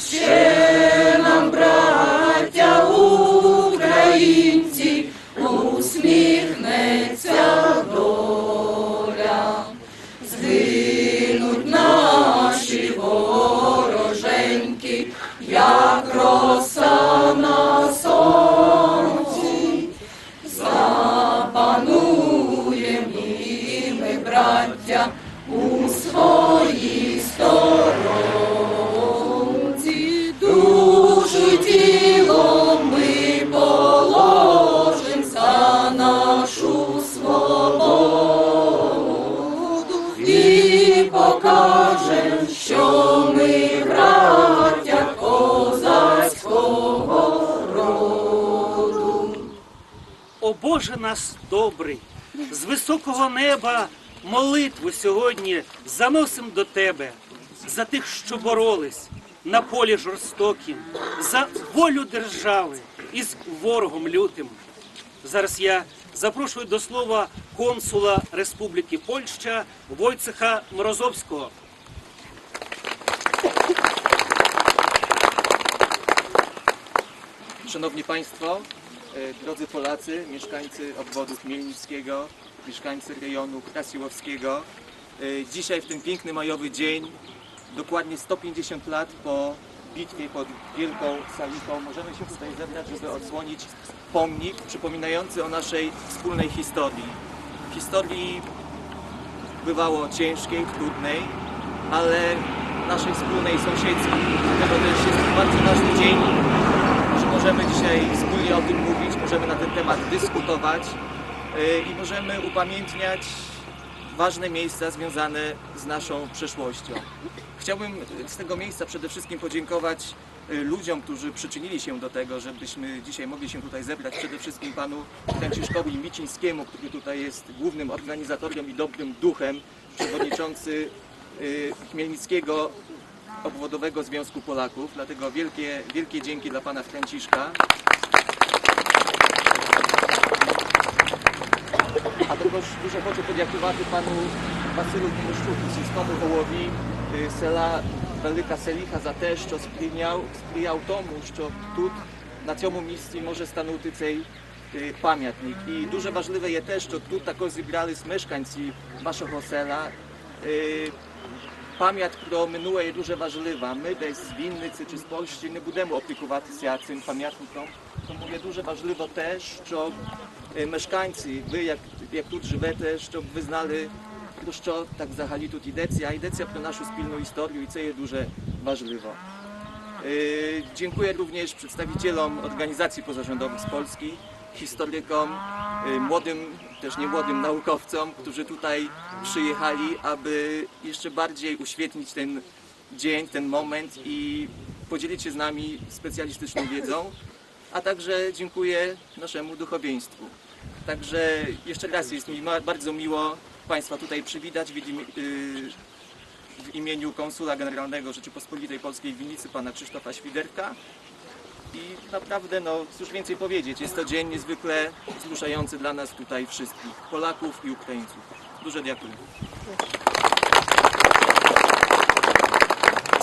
Christian. Нас добрий, з високого неба молитву сьогодні заносим до Тебе за тих, що боролись на полі жорстокім, за волю держави із ворогом лютим. Зараз я запрошую до слова консула Республіки Польща Войцеха Морозовського. Państwo, e, drodzy Polacy, mieszkańcy obwodu Chmielnickiego, mieszkańcy rejonu Krasiłowskiego. e, Dzisiaj w ten piękny majowy dzień, dokładnie 150 lat po bitwie pod Wielką Salitą, możemy się tutaj zebrać, żeby odsłonić pomnik przypominający o naszej wspólnej historii. Historii bywało ciężkiej, trudnej, ale naszej wspólnej sąsiedzkiej. Dlatego też jest bardzo ważny dzień, możemy dzisiaj wspólnie o tym mówić, możemy na ten temat dyskutować yy, i możemy upamiętniać ważne miejsca związane z naszą przeszłością. Chciałbym z tego miejsca przede wszystkim podziękować yy, ludziom, którzy przyczynili się do tego, żebyśmy dzisiaj mogli się tutaj zebrać. Przede wszystkim panu Franciszkowi Micińskiemu, który tutaj jest głównym organizatorem i dobrym duchem, przewodniczący yy, Chmielnickiego Obwodowego Związku Polaków. Dlatego wielkie, wielkie dzięki dla pana Franciszka. А також дуже хочу подякувати пану Василю Тимощуку, сільському голові е, села Велика Селіха за те, що сприяв, сприяв тому, що тут на цьому місці може станути цей е, пам'ятник. І дуже важливе є те, що тут також зібрались мешканці вашого села. Е, Пам'ять про минуле є дуже важлива. Ми десь з Вінниці чи з Польщі не будемо опікуватися цим пам'ятником. Тому є дуже важливо те, щоб е, мешканці, ви як, як тут живете, щоб ви знали, про що так взагалі тут йдеться, а йдеться про нашу спільну історію і це є дуже важливо. E, Dziękuję również przedstawicielom organizacji pozarządowych z Polski, historykom, e, młodym, też nie młodym naukowcom, którzy tutaj przyjechali, aby jeszcze bardziej uświetnić ten dzień, ten moment i podzielić się z nami specjalistyczną wiedzą. A także dziękuję naszemu duchowieństwu. Także jeszcze raz jest mi bardzo miło Państwa tutaj przywitać y, w imieniu konsula generalnego Rzeczypospolitej Polskiej w Winnicy, pana Krzysztofa Świderka. I naprawdę, no cóż więcej powiedzieć, jest to dzień niezwykle wzruszający dla nas tutaj wszystkich, Polaków i Ukraińców. Дуже дякую.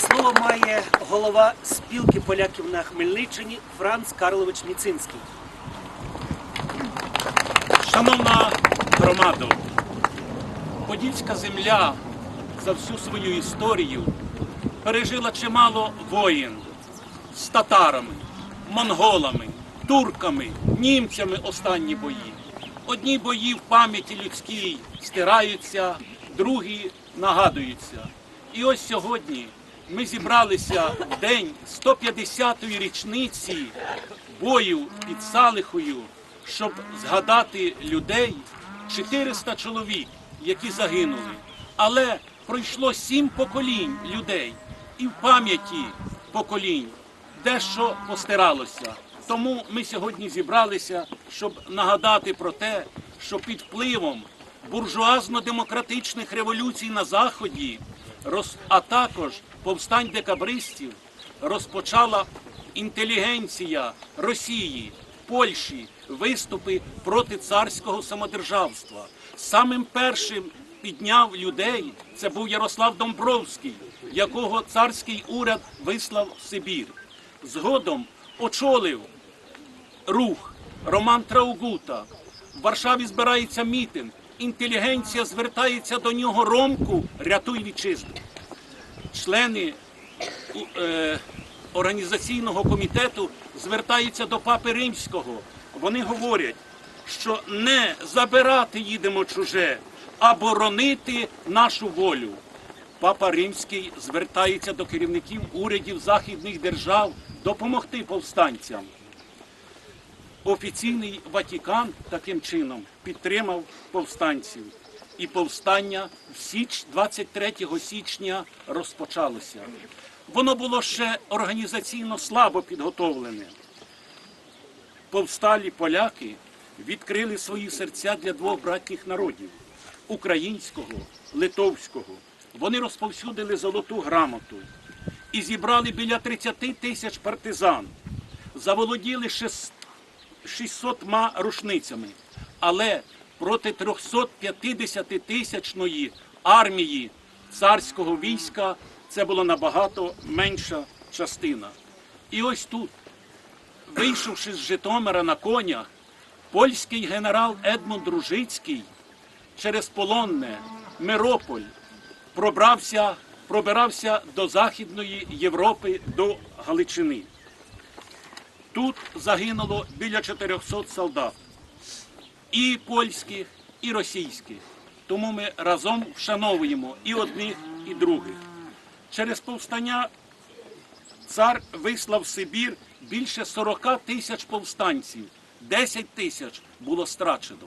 Слово має голова спілки поляків на Хмельниччині Франц Карлович Міцинський. Шановна громадо, Подільська земля за всю свою історію пережила чимало воїн з татарами, монголами, турками, німцями останні бої. Одні бої в пам'яті людській стираються, другі нагадуються. І ось сьогодні ми зібралися в день 150-ї річниці бою під Салихою, щоб згадати людей 400 чоловік, які загинули. Але пройшло сім поколінь людей, і в пам'яті поколінь дещо постиралося. Тому ми сьогодні зібралися, щоб нагадати про те, що під впливом буржуазно-демократичних революцій на Заході, а також повстань декабристів, розпочала інтелігенція Росії, Польщі виступи проти царського самодержавства. Самим першим підняв людей це був Ярослав Домбровський, якого царський уряд вислав в Сибір. Згодом очолив рух Роман Траугута. В Варшаві збирається мітинг. Інтелігенція звертається до нього Ромку, рятуй вітчизну. Члени е, організаційного комітету звертаються до папи римського. Вони говорять, що не забирати їдемо чуже, а боронити нашу волю. Папа Римський звертається до керівників урядів західних держав допомогти повстанцям. Офіційний Ватікан таким чином підтримав повстанців. І повстання в січ 23 січня розпочалося. Воно було ще організаційно слабо підготовлене. Повсталі поляки відкрили свої серця для двох братніх народів українського, литовського. Вони розповсюдили золоту грамоту і зібрали біля 30 тисяч партизан, заволоділи 600 рушницями, але проти 350 тисячної армії царського війська це була набагато менша частина. І ось тут, вийшовши з Житомира на конях, польський генерал Едмунд Ружицький через Полонне, Мирополь пробрався, пробирався до Західної Європи, до Галичини. Тут загинуло біля 400 солдат, і польських, і російських. Тому ми разом вшановуємо і одних, і других. Через повстання цар вислав в Сибір більше 40 тисяч повстанців, 10 тисяч було страчено.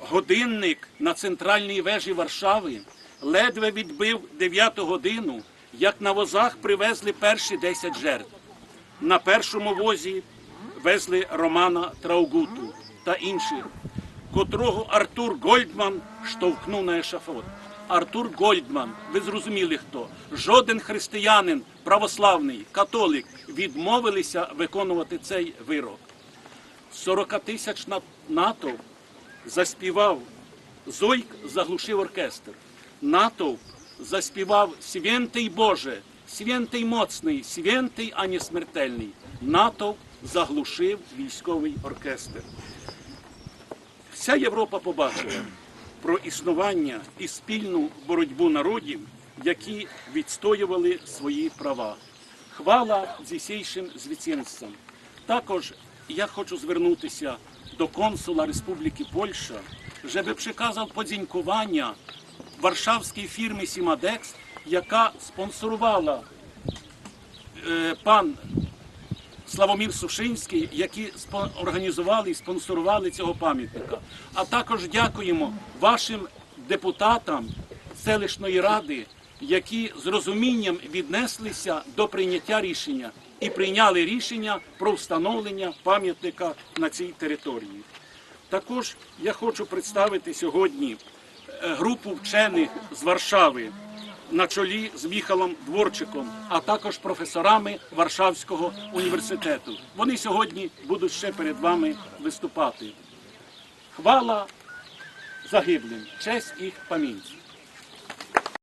Годинник на центральній вежі Варшави ледве відбив 9 годину, як на возах привезли перші 10 жертв. На першому возі везли Романа Траугуту та інших, котрого Артур Гольдман штовхнув на ешафот. Артур Гольдман, ви зрозуміли хто? Жоден християнин, православний, католик відмовилися виконувати цей вирок. 40 тисяч натовп заспівав Зойк заглушив оркестр. Натовп заспівав Святий Боже, святий моцний, святий, а не смертельний. Натовп заглушив військовий оркестр. Вся Європа побачила про існування і спільну боротьбу народів, які відстоювали свої права. Хвала зісійшим звіцінцям. Також я хочу звернутися до консула Республіки Польща, щоб приказав подзінькування варшавській фірмі Сімадекс, яка спонсорувала е, пан Славомір Сушинський, які організували і спонсорували цього пам'ятника. А також дякуємо вашим депутатам селищної ради, які з розумінням віднеслися до прийняття рішення і прийняли рішення про встановлення пам'ятника на цій території. Також я хочу представити сьогодні групу вчених з Варшави на чолі з Міхалом Дворчиком, а також професорами Варшавського університету. Вони сьогодні будуть ще перед вами виступати. Хвала загиблим, честь їх пам'яті.